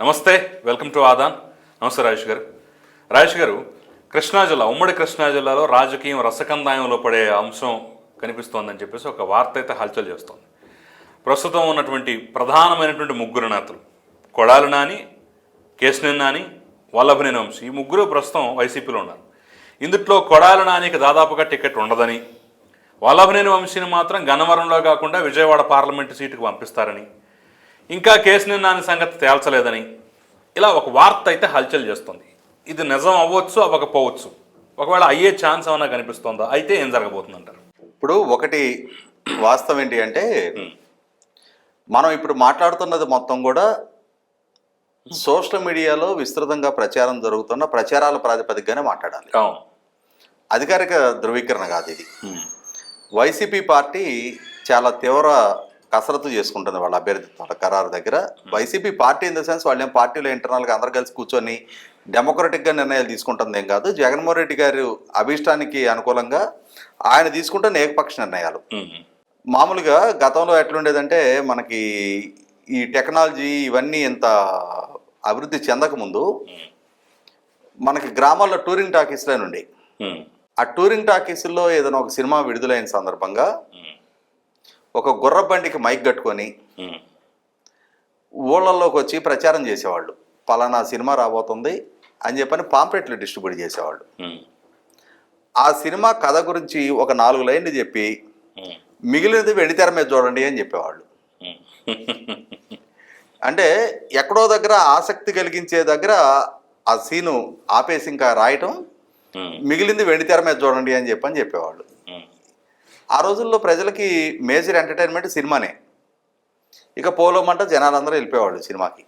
నమస్తే welcome to Aadan. నమస్తే రాజేష్ గారు. రాజేష్ గారు కృష్ణా జిల్లా ఉమ్మడి కృష్ణా జిల్లాలో రాజకీయం రసకందాయంలో పడే అంశం కనిపిస్తోందని చెప్పేసి ఒక వార్త అయితే హల్చల్ చేస్తోంది. ప్రస్తుతం ఉన్నటువంటి ప్రధానమైనటువంటి ముగ్గురు నేతలు కొడాలి నాని కేశినేని నాని వల్లభనేని వంశీ ఈ ముగ్గురు ప్రస్తుతం వైసీపీలో ఉన్నారు. ఇందుట్లో కొడాలి నానికి దాదాపుగా టికెట్ ఉండదని వల్లభనేని వంశీని మాత్రం గన్నవరంలో కాకుండా విజయవాడ పార్లమెంటు సీటుకు పంపిస్తారని ఇంకా కేసుని నాని సంగతి తేల్చలేదని. ఇలా ఒక వార్త అయితే హల్చల్ చేస్తుంది. ఇది నిజం అవ్వచ్చు అవ్వకపోవచ్చు. ఒకవేళ అయ్యే ఛాన్స్ ఏమైనా కనిపిస్తుందా? అయితే ఏం జరగబోతుంది అంటారు ఇప్పుడు ఒకటి వాస్తవం ఏంటి అంటే మనం ఇప్పుడు మాట్లాడుతున్నది మొత్తం కూడా సోషల్ మీడియాలో విస్తృతంగా ప్రచారం జరుగుతున్న ప్రచారాల ప్రాతిపదికగానే మాట్లాడాలి. అధికారిక ధృవీకరణ కాదు ఇది. వైసీపీ పార్టీ చాలా తీవ్ర కసరత్తు చేసుకుంటుంది వాళ్ళ అభ్యర్థిత్వాల ఖరారు దగ్గర YCP party in the sense వాళ్ళేం పార్టీలో ఇంటర్నల్గా అందరు కలిసి కూర్చొని డెమోక్రటిక్గా నిర్ణయాలు తీసుకుంటుంది ఏం కాదు జగన్మోహన్ రెడ్డి గారు అభిష్టానికి అనుకూలంగా ఆయన తీసుకుంటున్న ఏకపక్ష నిర్ణయాలు. మామూలుగా గతంలో ఎట్లుండేదంటే మనకి ఈ టెక్నాలజీ ఇవన్నీ ఇంత అభివృద్ధి చెందకముందు మనకి గ్రామాల్లో టూరింగ్ టాకీస్లో నుండి. ఆ టూరింగ్ టాకీస్లో ఏదైనా ఒక సినిమా విడుదలైన సందర్భంగా. ఒక గుర్ర బండికి మైక్ కట్టుకొని. ఊళ్ళల్లోకి వచ్చి ప్రచారం చేసేవాళ్ళు పలానా సినిమా రాబోతుంది అని చెప్పని పాంప్లెట్లు డిస్ట్రిబ్యూట్ చేసేవాళ్ళు. ఆ సినిమా కథ గురించి ఒక నాలుగు లైన్లు చెప్పి. మిగిలినది వెండితెర మీద చూడండి అని చెప్పేవాళ్ళు. అంటే ఎక్కడో దగ్గర ఆసక్తి కలిగించే దగ్గర ఆ సీను ఆపేసి ఇంకా రాయటం. మిగిలింది వెండితెర మీద చూడండి అని చెప్పని చెప్పేవాళ్ళు. ఆ రోజుల్లో ప్రజలకి మేజర్ ఎంటర్టైన్మెంట్ సినిమానే ఇక పోలోమంట జనాలందరూ వెళ్ళిపోయేవాళ్ళు సినిమాకి.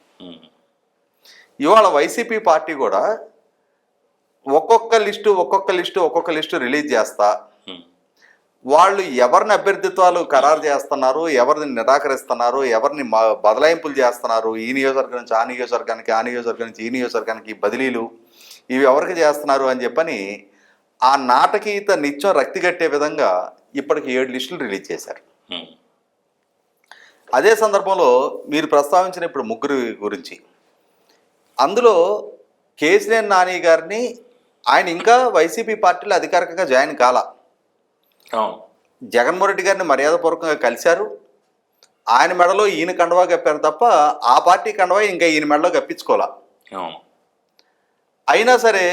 ఇవాళ వైసీపీ పార్టీ కూడా ఒక్కొక్క లిస్టు ఒక్కొక్క లిస్టు ఒక్కొక్క లిస్టు రిలీజ్ చేస్తా. వాళ్ళు ఎవరిని అభ్యర్థిత్వాలు ఖరారు చేస్తున్నారు ఎవరిని నిరాకరిస్తున్నారు ఎవరిని బదలాయింపులు చేస్తున్నారు ఈ నియోజకవర్గం నుంచి ఆ నియోజకవర్గానికి ఆ నియోజకవర్గం నుంచి ఈ నియోజకవర్గానికి బదిలీలు ఇవి ఎవరికి చేస్తున్నారు అని చెప్పని ఆ నాటకీయత నిత్యం రక్తి కట్టే విధంగా ఇప్పటికి ఏడు లిస్టులు రిలీజ్ చేశారు. అదే సందర్భంలో మీరు ప్రస్తావించిన ఇప్పుడు ముగ్గురు గురించి. అందులో కేసీఆర్ నాని గారిని ఆయన ఇంకా వైసీపీ పార్టీలో అధికారికంగా జాయిన్ కాల. జగన్మోహన్ రెడ్డి గారిని మర్యాదపూర్వకంగా కలిశారు. ఆయన మెడలో ఈయన కండవా కప్పారు తప్ప ఆ పార్టీ కండవా ఇంకా ఈయన మెడలో కప్పించుకోవాలా అయినా సరే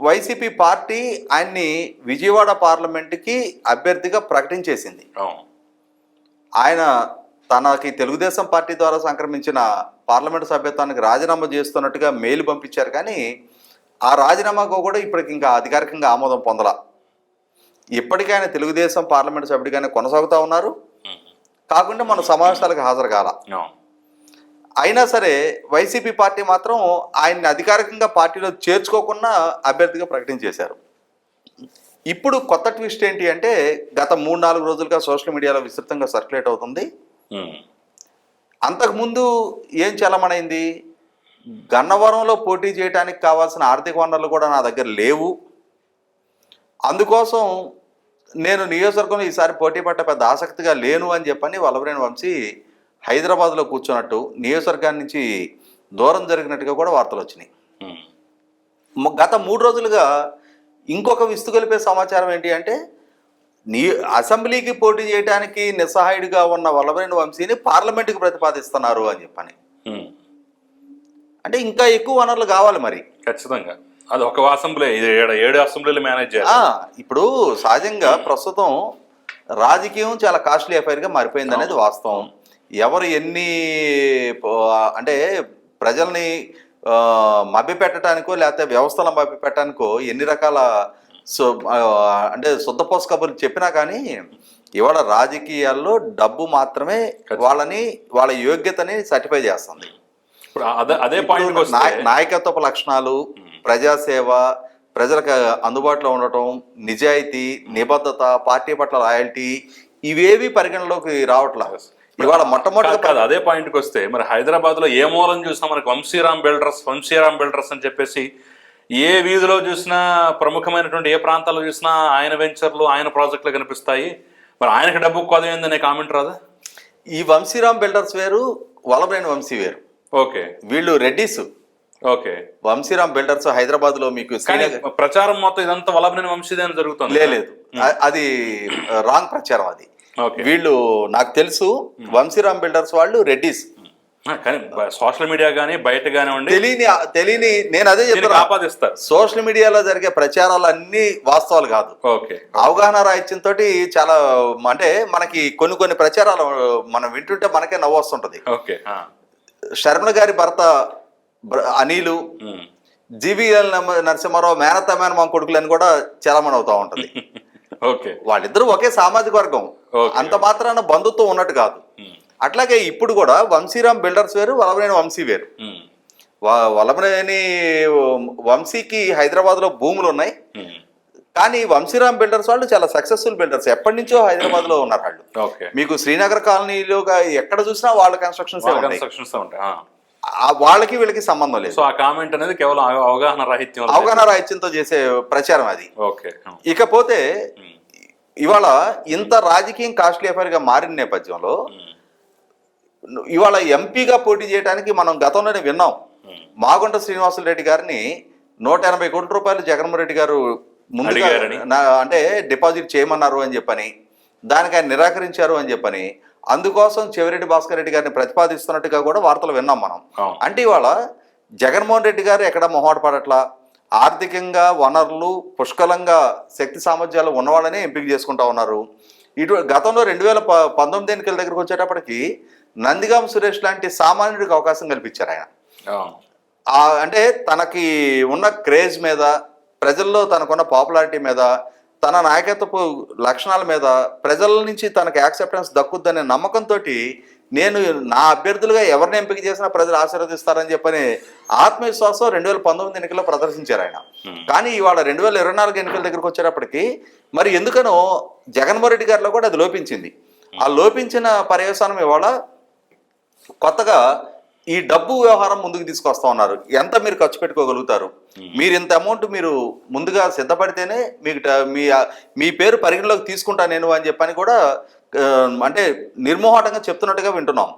వైసీపీ పార్టీ ఆయన్ని విజయవాడ పార్లమెంటుకి అభ్యర్థిగా ప్రకటించేసింది. ఆయన తనకి తెలుగుదేశం పార్టీ ద్వారా సంక్రమించిన పార్లమెంటు సభ్యత్వానికి రాజీనామా చేస్తున్నట్టుగా మెయిల్ పంపించారు కానీ ఆ రాజీనామాకు కూడా ఇప్పటికి ఇంకా అధికారికంగా ఆమోదం పొందల. ఇప్పటికీ ఆయన తెలుగుదేశం పార్లమెంటు సభ్యుడిగానే కొనసాగుతూ ఉన్నారు. కాకుండా మన సమావేశాలకు హాజరు కాల. అయినా సరే వైసీపీ పార్టీ మాత్రం ఆయన్ని అధికారికంగా పార్టీలో చేర్చుకోకుండా అభ్యర్థిగా ప్రకటించేశారు ఇప్పుడు కొత్త ట్విస్ట్ ఏంటి అంటే గత మూడు నాలుగు రోజులుగా సోషల్ మీడియాలో విస్తృతంగా సర్క్యులేట్ అవుతుంది. అంతకుముందు ఏం చలమణైంది గన్నవరంలో పోటీ చేయడానికి కావాల్సిన ఆర్థిక వనరులు కూడా నా దగ్గర లేవు. అందుకోసం నేను నియోజకవర్గంలో ఈసారి పోటీ పట్ట పెద్ద ఆసక్తిగా లేను అని చెప్పని వల్లభరేణి వంశీ హైదరాబాద్లో కూర్చున్నట్టు నియోజకవర్గాన్ని నుంచి దూరం జరిగినట్టుగా కూడా వార్తలు వచ్చినాయి. గత మూడు రోజులుగా ఇంకొక విస్తుగొలిపే సమాచారం ఏంటి అంటే నీ అసెంబ్లీకి పోటీ చేయడానికి నిస్సహాయుడిగా ఉన్న వల్లభరేణి వంశీని పార్లమెంటుకి ప్రతిపాదిస్తున్నారు అని చెప్పని. అంటే ఇంకా ఎక్కువ వనరులు కావాలి మరి. ఖచ్చితంగా. అది ఒక అసెంబ్లీ ఏడు అసెంబ్లీలు మేనేజ్ చేయాలి. ఇప్పుడు సహజంగా ప్రస్తుతం రాజకీయం చాలా కాస్ట్లీ అఫైర్గా మారిపోయింది అనేది వాస్తవం. ఎవరు ఎన్ని అంటే ప్రజల్ని మభ్యపెట్టడానికో లేకపోతే వ్యవస్థలను మభ్యపెట్టడానికో ఎన్ని రకాల సో అంటే శుద్ధపోస కబుర్లు చెప్పినా కానీ ఇవాళ రాజకీయాల్లో డబ్బు మాత్రమే వాళ్ళని వాళ్ళ యోగ్యతని సర్టిఫై చేస్తుంది. అదే అదే పాయింట్ ఇప్పుడు నాయ- నాయకత్వపు లక్షణాలు ప్రజాసేవ ప్రజలకు అందుబాటులో ఉండటం నిజాయితీ నిబద్ధత పార్టీ పట్ల రాయల్టీ ఇవేవి పరిగణలోకి రావట్లా? ఇవాళ మొట్టమొదటి కాదు అదే పాయింట్కి వస్తే మరి హైదరాబాద్లో ఏ మూలం చూసినా మనకి వంశీరామ్ బిల్డర్స్ వంశీరామ్ బిల్డర్స్ అని చెప్పేసి ఏ వీధిలో చూసినా ప్రముఖమైనటువంటి ఏ ప్రాంతాల్లో చూసినా ఆయన వెంచర్లు ఆయన ప్రాజెక్టులు కనిపిస్తాయి. మరి ఆయనకి డబ్బు కొదమైందనే కామెంట్ రాదా? ఈ వంశీరామ్ బిల్డర్స్ వేరు వలబ్రేని వంశీ వేరు. ఓకే. వీళ్ళు రెడ్డిస్. ఓకే. వంశీరామ్ బిల్డర్స్ హైదరాబాద్లో మీకు ప్రచారం మొత్తం ఇదంతా వల్లభనేని వంశీదే అని జరుగుతుంది. లేదు అది రాంగ్ ప్రచారం అది. వీళ్ళు నాకు తెలుసు వంశీరామ్ బిల్డర్స్ వాళ్ళు రెడ్డిస్. కానీ సోషల్ మీడియా కానీ బయట కానివ్వండి తెలియని తెలియని నేను అదే ఆపాదిస్తారు సోషల్ మీడియాలో జరిగే ప్రచారాలు అన్ని వాస్తవాలు కాదు. ఓకే. అవగాహన రాహిత్యంతో చాలా అంటే మనకి కొన్ని కొన్ని ప్రచారాలు మనం వింటుంటే మనకే నవ్వు వస్తుంటది. ఓకే. శర్మల గారి భర్త అనిలు. జీవీఎల్ నరసింహారావు మేనత్త మేనమామ కొడుకులు అని కూడా చాలా మంది అవుతా ఉంటది. ఓకే. వాళ్ళిద్దరూ ఒకే సామాజిక వర్గం. అంత మాత్రాన బంధుత్వం ఉన్నట్టు కాదు. అట్లాగే ఇప్పుడు కూడా వంశీరామ్ బిల్డర్స్ వేరు వలమనేని వంశీ వేరు. వలమనేని వంశీకి హైదరాబాద్లో భూములు ఉన్నాయి. కానీ వంశీరామ్ బిల్డర్స్ వాళ్ళు చాలా సక్సెస్ఫుల్ బిల్డర్స్. ఎప్పటి నుంచో హైదరాబాద్లో ఉన్నారు వాళ్ళు. ఓకే. మీకు శ్రీనగర్ కాలనీలో ఎక్కడ చూసినా వాళ్ళ కన్స్ట్రక్షన్స్ కన్స్ట్రక్షన్స్ ఉంటాయి. వాళ్ళకి వీళ్ళకి సంబంధం లేదు సో ఆ కామెంట్ అనేది కేవలం అవ- అవగాహన రాహిత్యం అవగాహన రాహిత్యంతో చేసే ప్రచారం అది ఓకే. ఇకపోతే. ఇవాళ ఇంత రాజకీయం కాస్ట్లీ అఫైర్గా మారిన నేపథ్యంలో. ఇవాళ ఎంపీగా పోటీ చేయడానికి మనం గతంలోనే విన్నాం. మాగుంట శ్రీనివాసులు రెడ్డి గారిని నూట ఎనభై కోట్ల రూపాయలు జగన్మోహన్ రెడ్డి గారు ముందుగా అంటే డిపాజిట్ చేయమన్నారు అని చెప్పని దానికి ఆయన నిరాకరించారు అని చెప్పని అందుకోసం చెవిరెడ్డి భాస్కర్ రెడ్డి గారిని ప్రతిపాదిస్తున్నట్టుగా కూడా వార్తలు విన్నాం మనం. అంటే ఇవాళ జగన్మోహన్ రెడ్డి గారు ఎక్కడ మొహాట పడట్లా? ఆర్థికంగా వనరులు పుష్కలంగా శక్తి సామర్థ్యాలు ఉన్నవాళ్ళనే ఎంపిక చేసుకుంటా ఉన్నారు. ఇటు గతంలో రెండు వేల ప పంతొమ్మిది ఎన్నికల దగ్గరకు వచ్చేటప్పటికి నందిగాం సురేష్ లాంటి సామాన్యుడికి అవకాశం కల్పించారు ఆయన. అంటే తనకి ఉన్న క్రేజ్ మీద ప్రజల్లో తనకున్న పాపులారిటీ మీద తన నాయకత్వపు లక్షణాల మీద ప్రజల నుంచి తనకు యాక్సెప్టెన్స్ దక్కుద్దనే నమ్మకంతో నేను నా అభ్యర్థులుగా ఎవరిని ఎంపిక చేసినా ప్రజలు ఆశీర్వదిస్తారని చెప్పని ఆత్మవిశ్వాసం రెండు వేల పంతొమ్మిది ఎన్నికల్లో ప్రదర్శించారు ఆయన. కానీ ఇవాళ రెండు వేల ఇరవై నాలుగు ఎన్నికల దగ్గరకు వచ్చేటప్పటికి మరి ఎందుకనో జగన్మోహన్ రెడ్డి గారిలో కూడా అది లోపించింది. ఆ లోపించిన పర్యవసానం ఇవాళ కొత్తగా ఈ డబ్బు వ్యవహారం ముందుకు తీసుకొస్తా ఉన్నారు. ఎంత మీరు ఖర్చు పెట్టుకోగలుగుతారు? మీరు ఇంత అమౌంట్ మీరు ముందుగా సిద్ధపడితేనే మీకు మీ మీ పేరు పరిగణలోకి తీసుకుంటా నేను అని చెప్పని కూడా అంటే నిర్మోహటంగా చెప్తున్నట్టుగా వింటున్నాం.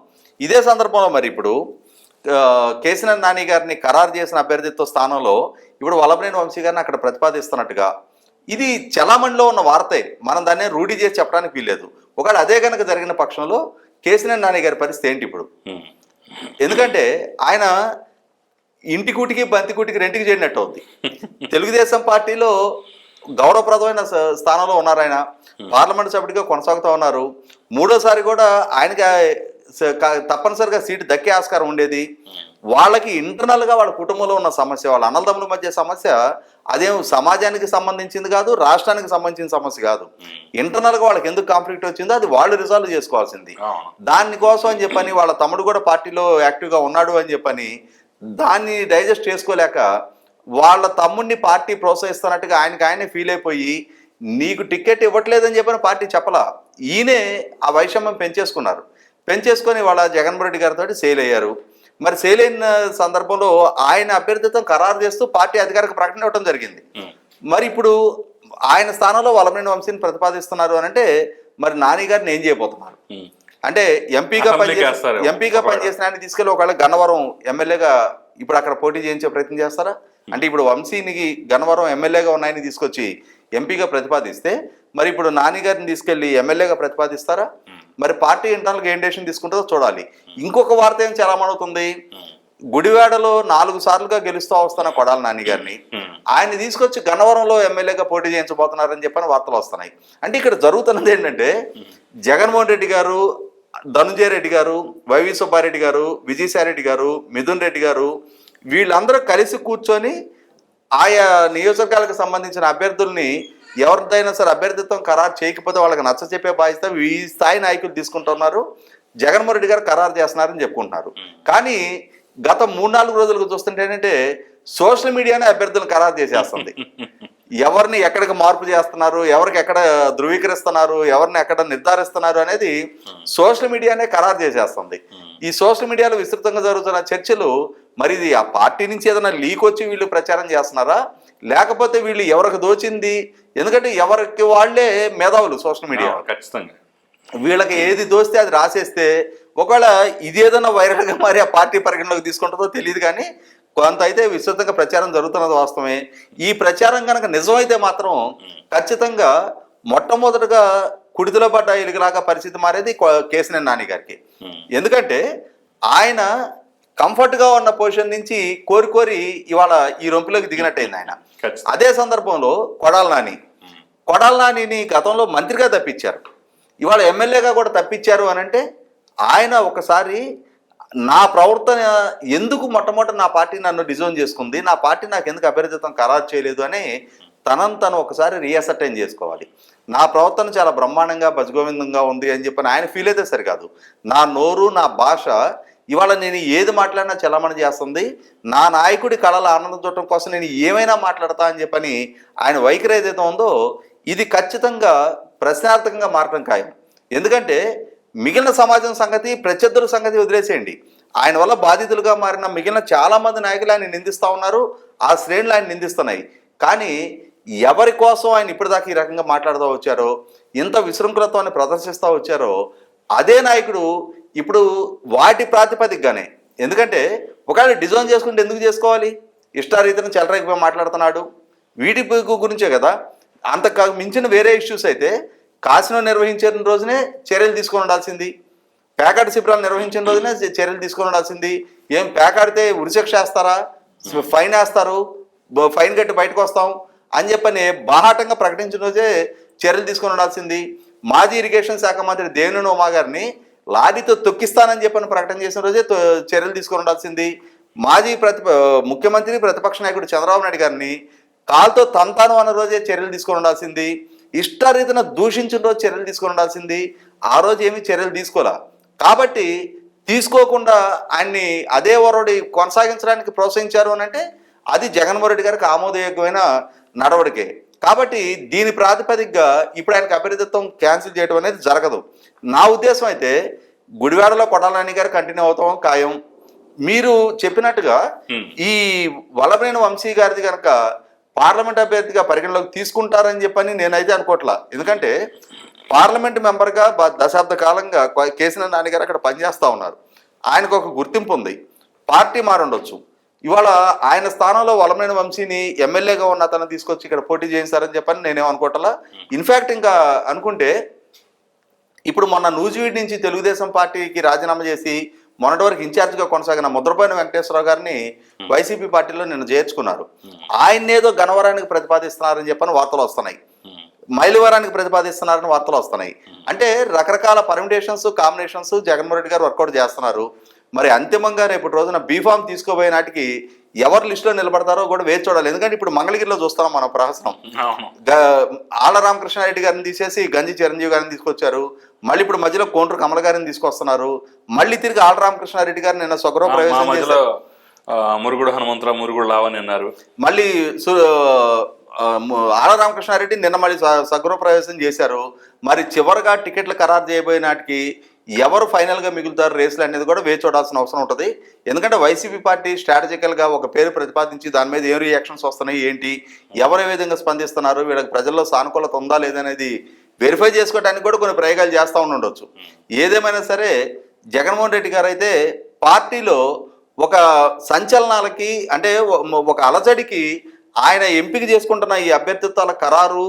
ఇదే సందర్భంలో మరి ఇప్పుడు కేసీఆర్ నాని గారిని ఖరారు చేసిన అభ్యర్థిత్వ స్థానంలో ఇప్పుడు వల్లభనేని వంశీ గారిని అక్కడ ప్రతిపాదిస్తున్నట్టుగా. ఇది చలామణిలో ఉన్న వార్తే. మనం దాన్ని రూఢి చేసి చెప్పడానికి వీల్లేదు. ఒకవేళ అదే కనుక జరిగిన పక్షంలో కేసీఆర్ నాని గారి పరిస్థితి ఏంటి ఇప్పుడు. ఎందుకంటే ఆయన ఇంటి కూటికి బంతి కూటికి రెంటికి చేరినట్టు అవుద్ది. తెలుగుదేశం పార్టీలో గౌరవప్రదమైన స్థానంలో ఉన్నారు ఆయన. పార్లమెంట్ సభ్యుడిగా కొనసాగుతూ ఉన్నారు. మూడోసారి కూడా ఆయనకి తప్పనిసరిగా సీటు దక్కే ఆస్కారం ఉండేది. వాళ్ళకి internal గా వాళ్ళ కుటుంబంలో ఉన్న సమస్య వాళ్ళ అన్నదమ్ముల మధ్య సమస్య అదేం సమాజానికి సంబంధించింది కాదు రాష్ట్రానికి సంబంధించిన సమస్య కాదు. Internal గా వాళ్ళకి ఎందుకు కాన్ఫ్లిక్ట్ వచ్చిందో అది వాళ్ళు రిజాల్వ్ చేసుకోవాల్సింది. దానికోసం అని చెప్పని వాళ్ళ తమ్ముడు కూడా పార్టీలో యాక్టివ్గా ఉన్నాడు అని చెప్పని దాన్ని డైజెస్ట్ చేసుకోలేక వాళ్ళ తమ్ముడిని పార్టీ ప్రోత్సహిస్తున్నట్టుగా ఆయనకి ఆయనే ఫీల్ అయిపోయి నీకు టికెట్ ఇవ్వట్లేదని చెప్పని పార్టీ చెప్పలా. ఈయనే ఆ వైషమ్యం పెంచేసుకున్నారు. పెంచేసుకొని వాళ్ళ జగన్మోహన్ రెడ్డి గారితో సేల్ అయ్యారు. మరి సేల్ అయిన సందర్భంలో ఆయన అభ్యర్థిత్వం ఖరారు చేస్తూ పార్టీ అధికారిక ప్రకటన ఇవ్వడం జరిగింది. మరి ఇప్పుడు ఆయన స్థానంలో వలమనేని వంశీని ప్రతిపాదిస్తున్నారు అని అంటే మరి నాని గారిని ఏం చేయబోతున్నారు. అంటే ఎంపీగా వేస్తారు. ఎంపీగా. పనిచేసిన ఆయన తీసుకెళ్ళి ఒకవేళ గన్నవరం ఎమ్మెల్యేగా ఇప్పుడు అక్కడ పోటీ చేయించే ప్రయత్నం చేస్తారా అంటే ఇప్పుడు వంశీనికి గన్నవరం ఎమ్మెల్యేగా ఉన్న ఆయన తీసుకొచ్చి ఎంపీగా ప్రతిపాదిస్తే మరి ఇప్పుడు నాని గారిని తీసుకెళ్ళి ఎమ్మెల్యేగా ప్రతిపాదిస్తారా మరి పార్టీ ఇంటర్నల్గా ఏం డెసిషన్ తీసుకుంటుందో చూడాలి. ఇంకొక వార్త ఏం చాలా అవుతుంది గుడివాడలో నాలుగు సార్లుగా గెలుస్తూ వస్తున్న కొడాలి నాని గారిని. ఆయన తీసుకొచ్చి గన్నవరంలో ఎమ్మెల్యేగా పోటీ చేయించబోతున్నారని చెప్పని వార్తలు వస్తున్నాయి. అంటే ఇక్కడ జరుగుతున్నది ఏంటంటే జగన్మోహన్ రెడ్డి గారు ధనుంజయ రెడ్డి గారు వైవి సుబ్బారెడ్డి గారు విజయసాయిరెడ్డి గారు మిథున్ రెడ్డి గారు వీళ్ళందరూ కలిసి కూర్చొని ఆయా నియోజకవర్గాలకు సంబంధించిన అభ్యర్థుల్ని ఎవరిదైనా సరే అభ్యర్థిత్వం ఖరారు చేయకపోతే వాళ్ళకి నచ్చ చెప్పే బాధ్యత ఈ స్థాయి నాయకులు తీసుకుంటున్నారు. జగన్మోహన్ రెడ్డి గారు ఖరారు చేస్తున్నారని చెప్పుకుంటున్నారు. కానీ గత మూడు నాలుగు రోజులుగా చూస్తుంటే ఏంటంటే సోషల్ మీడియానే అభ్యర్థులను ఖరారు చేసేస్తుంది. ఎవరిని ఎక్కడికి మార్పు చేస్తున్నారు ఎవరికి ఎక్కడ ధృవీకరిస్తున్నారు ఎవరిని ఎక్కడ నిర్ధారిస్తున్నారు అనేది సోషల్ మీడియానే ఖరారు చేసేస్తుంది. ఈ సోషల్ మీడియాలో విస్తృతంగా జరుగుతున్న చర్చలు మరి ఆ పార్టీ నుంచి ఏదైనా లీక్ వచ్చి వీళ్ళు ప్రచారం చేస్తున్నారా? లేకపోతే వీళ్ళు ఎవరికి దోచింది? ఎందుకంటే ఎవరికి వాళ్ళే మేధావులు సోషల్ మీడియా. ఖచ్చితంగా. వీళ్ళకి ఏది దోస్తే అది రాసేస్తే ఒకవేళ ఇది ఏదైనా వైరల్గా మరి ఆ పార్టీ పరిగణలోకి తీసుకుంటుందో తెలియదు కానీ కొంత అయితే విస్తృతంగా ప్రచారం జరుగుతున్నది వాస్తవమే. ఈ ప్రచారం కనుక నిజమైతే మాత్రం ఖచ్చితంగా మొట్టమొదటగా కుడితిలో పడ్డ ఎలుగులాగా పరిస్థితి మారేది కొ- కేసినేని నాని గారికి. ఎందుకంటే ఆయన కంఫర్ట్గా ఉన్న పొజిషన్ నుంచి కోరి కోరి ఇవాళ ఈ రొంపులోకి దిగినట్టయింది ఆయన. అదే సందర్భంలో కొడాల నాని. కొడాల నానిని గతంలో మంత్రిగా తప్పించారు. ఇవాళ ఎమ్మెల్యేగా కూడా తప్పించారు అని అంటే ఆయన ఒకసారి నా ప్రవర్తన ఎందుకు మొట్టమొదటి నా పార్టీ నన్ను డిజైన్ చేసుకుంది నా పార్టీ నాకు ఎందుకు అభ్యర్థిత్వం ఖరారు చేయలేదు అని తనను తను ఒకసారి రీఅసర్టైన్ చేసుకోవాలి. నా ప్రవర్తన చాలా బ్రహ్మాండంగా భజగోవిందంగా ఉంది అని చెప్పని ఆయన ఫీల్ అయితే సరికాదు. నా నోరు నా భాష ఇవాళ నేను ఏది మాట్లాడినా చలమణ చేస్తుంది. నా నాయకుడి కళల ఆనందం చూడటం కోసం నేను ఏమైనా మాట్లాడతా అని చెప్పని ఆయన వైఖరి ఏదైతే ఉందో ఇది ఖచ్చితంగా ప్రశ్నార్థకంగా మారటం ఖాయం. ఎందుకంటే మిగిలిన సమాజం సంగతి ప్రత్యర్థుల సంగతి వదిలేసేయండి. ఆయన వల్ల బాధితులుగా మారిన మిగిలిన చాలా మంది నాయకులు ఆయన నిందిస్తూ ఉన్నారు. ఆ శ్రేణులు ఆయన నిందిస్తున్నాయి. కానీ ఎవరి కోసం ఆయన ఇప్పటిదాకా ఈ రకంగా మాట్లాడుతూ వచ్చారో ఇంత విశృంఖలత్వాన్ని ప్రదర్శిస్తూ వచ్చారో అదే నాయకుడు ఇప్పుడు వాటి ప్రాతిపదికగానే. ఎందుకంటే ఒకవేళ డిజైన్ చేసుకుంటే ఎందుకు చేసుకోవాలి? ఇష్టారీతిని చెలరేకపోయి మాట్లాడుతున్నాడు. వీటి గురించే కదా. అంత మించిన వేరే ఇష్యూస్ అయితే కాసినో నిర్వహించిన రోజునే చర్యలు తీసుకొని ఉండాల్సింది. ప్యాకాట్ శిబిరాలు నిర్వహించిన రోజునే చర్యలు తీసుకొని ఉండాల్సింది. ఏం ప్యాకాడితే ఉరిశిక్ష వేస్తారా? ఫైన్ వేస్తారు. ఫైన్ కట్టి బయటకు వస్తాం అని చెప్పని బాహాటంగా ప్రకటించిన రోజే చర్యలు తీసుకొని ఉండాల్సింది. మాజీ ఇరిగేషన్ శాఖ మంత్రి దేవినేని ఉమా గారిని లారీతో తొక్కిస్తానని చెప్పని ప్రకటన చేసిన రోజే తొ- చర్యలు తీసుకొని ఉండాల్సింది. మాజీ ప్రతి ముఖ్యమంత్రి ప్రతిపక్ష నాయకుడు చంద్రబాబు నాయుడు గారిని కాల్తో తంతాను అన్న రోజే చర్యలు తీసుకొని ఉండాల్సింది. ఇష్టారీతిన దూషించిన రోజు చర్యలు తీసుకొని ఉండాల్సింది. ఆ రోజు ఏమీ చర్యలు తీసుకోలే. కాబట్టి తీసుకోకుండా ఆయన్ని అదే వరడి కొనసాగించడానికి ప్రోత్సహించారు అని అంటే అది జగన్మోహన్ రెడ్డి గారికి ఆమోదయోగ్యమైన నడవడికే. కాబట్టి దీని ప్రాతిపదికగా ఇప్పుడు ఆయనకు అభ్యర్థిత్వం క్యాన్సిల్ చేయడం అనేది జరగదు. నా ఉద్దేశం అయితే గుడివాడలో కొడాలని గారు కంటిన్యూ అవుతాం ఖాయం. మీరు చెప్పినట్టుగా. ఈ వల్లభనేని వంశీ గారిది కనుక పార్లమెంట్ అభ్యర్థిగా పరిగణలోకి తీసుకుంటారని చెప్పని నేనైతే అనుకోవట్లా ఎందుకంటే పార్లమెంట్ మెంబర్గా దశాబ్ద కాలంగా కేసీఆర్ నాని గారు అక్కడ పనిచేస్తూ ఉన్నారు. ఆయనకు ఒక గుర్తింపు ఉంది. పార్టీ మారుండొచ్చు. ఇవాళ ఆయన స్థానంలో వలమైన వంశీని ఎమ్మెల్యేగా ఉన్న అతను తీసుకొచ్చి ఇక్కడ పోటీ చేయిస్తారని చెప్పని నేనేం అనుకోవట్లా. ఇన్ఫాక్ట్ ఇంకా అనుకుంటే ఇప్పుడు మొన్న నూజివీడ్ నుంచి తెలుగుదేశం పార్టీకి రాజీనామా చేసి మొన్నటి వరకు ఇన్ఛార్జిగా కొనసాగిన ముద్రపోయిన వెంకటేశ్వరరావు గారిని వైసీపీ పార్టీలో నిన్న చేర్చుకున్నారు. ఆయన ఏదో గణవరానికి ప్రతిపాదిస్తున్నారని చెప్పని వార్తలు వస్తున్నాయి. మైలువరానికి ప్రతిపాదిస్తున్నారని వార్తలు వస్తున్నాయి. అంటే రకరకాల పర్మిటేషన్స్ కాంబినేషన్స్ జగన్మోహన్ రెడ్డి గారు వర్కౌట్ చేస్తున్నారు. మరి అంతిమంగా రేపు రోజున బీఫామ్ తీసుకోబోయే నాటికి ఎవరు లిస్టులో నిలబడతారో కూడా వేచి చూడాలి. ఎందుకంటే ఇప్పుడు మంగళగిరిలో చూస్తున్నాం మనం ప్రహసనం. ఆళ్ళ రామకృష్ణారెడ్డి గారిని తీసేసి గంజి చిరంజీవి గారిని తీసుకొచ్చారు. మళ్ళీ ఇప్పుడు మధ్యలో కోండ్రు కమల గారిని తీసుకొస్తున్నారు. మళ్ళీ తిరిగి ఆళ్ళ రామకృష్ణారెడ్డి గారిని నిన్న స్వగృహ ప్రవేశం చేశారు. మురుగుడు హనుమంతరావు మురుగుడు లావని అన్నారు. మళ్ళీ ఆళ్ళ రామకృష్ణారెడ్డి నిన్న మళ్ళీ సగృహ ప్రవేశం చేశారు. మరి చివరిగా టికెట్లు ఖరారు చేయబోయే నాటికి ఎవరు ఫైనల్గా మిగులుతారు రేసులు అనేది కూడా వేచి చూడాల్సిన అవసరం ఉంటుంది. ఎందుకంటే వైసీపీ పార్టీ స్ట్రాటజికల్గా ఒక పేరు ప్రతిపాదించి దాని మీద ఏం రియాక్షన్స్ వస్తున్నాయి ఏంటి ఎవరు ఏ విధంగా స్పందిస్తున్నారు వీళ్ళకి ప్రజల్లో సానుకూలత ఉందా లేదనేది వెరిఫై చేసుకోవడానికి కూడా కొన్ని ప్రయోగాలు చేస్తూ ఉండొచ్చు. ఏదేమైనా సరే జగన్మోహన్ రెడ్డి గారు అయితే పార్టీలో ఒక సంచలనాలకి అంటే ఒక అలజడికి ఆయన ఎంపిక చేసుకుంటున్న ఈ అభ్యర్థిత్వాల ఖరారు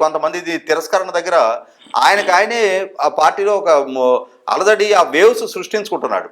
కొంతమంది ఇది తిరస్కరణ దగ్గర ఆయనకు ఆయనే ఆ పార్టీలో ఒక అలదడి ఆ వేవ్స్ సృష్టించుకుంటున్నాడు.